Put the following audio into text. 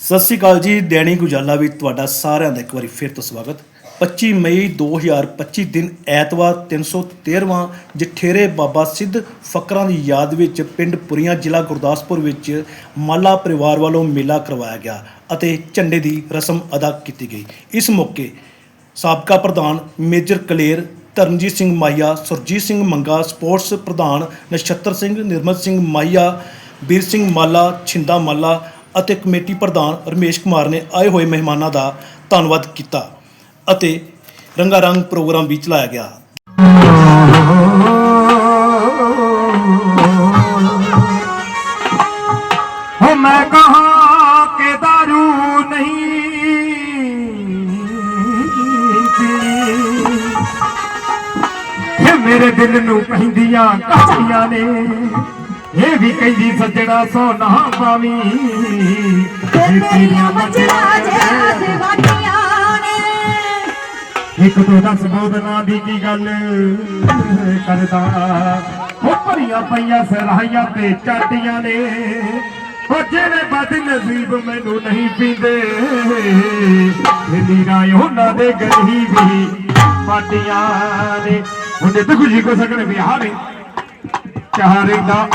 ਸਤਿ ਸ਼੍ਰੀ ਅਕਾਲ ਜੀ, ਦੈਣੀ ਗੁਜਾਲਾ ਵਿੱਚ ਤੁਹਾਡਾ ਸਾਰਿਆਂ ਦਾ ਇੱਕ ਵਾਰੀ ਫਿਰ ਤੋਂ ਸਵਾਗਤ। 25 ਮਈ 2025 ਦਿਨ ਐਤਵਾਰ 313ਵਾਂ ਜਠੇਰੇ ਬਾਬਾ ਸਿੱਧ ਫਕਰਾਂ ਦੀ ਯਾਦ ਵਿੱਚ ਪਿੰਡ ਪੁਰੀਆਂ ਜ਼ਿਲ੍ਹਾ ਗੁਰਦਾਸਪੁਰ ਵਿੱਚ ਮਾਲਾ ਪਰਿਵਾਰ ਵੱਲੋਂ ਮੇਲਾ ਕਰਵਾਇਆ ਗਿਆ ਅਤੇ ਝੰਡੇ ਦੀ ਰਸਮ ਅਦਾ ਕੀਤੀ ਗਈ। ਇਸ ਮੌਕੇ ਸਾਬਕਾ ਪ੍ਰਧਾਨ ਮੇਜਰ ਕਲੇਰ ਧਰਮਜੀਤ ਸਿੰਘ ਮਾਈਆ, ਸੁਰਜੀਤ ਸਿੰਘ ਮੰਗਾ, ਸਪੋਰਟਸ ਪ੍ਰਧਾਨ ਨਛੱਤਰ ਸਿੰਘ, ਨਿਰਮਲ ਸਿੰਘ ਮਾਈਆ, ਵੀਰ ਸਿੰਘ ਮਾਲਾ, ਛਿੰਦਾ ਮਾਲਾ ਅਤੇ ਕਮੇਟੀ ਪ੍ਰਧਾਨ ਰਮੇਸ਼ ਕੁਮਾਰ ਨੇ ਆਏ ਹੋਏ ਮਹਿਮਾਨਾਂ ਦਾ ਧੰਨਵਾਦ ਕੀਤਾ ਅਤੇ ਰੰਗਾਰੰਗ ਪ੍ਰੋਗਰਾਮ ਵੀ ਚਲਾਇਆ ਗਿਆ। ਮੇਰੇ ਦਿਲ ਨੂੰ ਪੈਂਦੀਆਂ ਕਾਹੀਆਂ ਨੇ। ਇਹ ਵੀ ਕਹਿੰਦੀ ਸੱਜਣਾ ਪਾਵੀ। ਤੇ ਦਿਵਾਨੀਆਂ ਨੇ। ਇੱਕ ਦੋ ਦਸ ਬੋਦਨਾ ਦੀ ਕੀ ਗੱਲ? ਕਰਦਾ। ਉਹ ਭਰੀਆਂ ਪਈਆਂ ਸਰਾਈਆਂ ਤੇ ਚਾਟੀਆਂ ਨੇ। ਉਹ ਜਿਹੜੇ ਬਦ ਨਸੀਬ ਮੈਨੂੰ ਨਹੀਂ ਪੀਂਦੇ। ਨੀਰਾ ਉਹਨਾਂ ਦੇ ਵੀ ਪਾਟੀਆਂ ਨੇ। ਉਹਦੇ ਤੇ ਖੁਸ਼ੀ ਕੋ ਸਕਣ ਵਿਆਹ ਨੇ। ਚਾਰੇ ਦਾ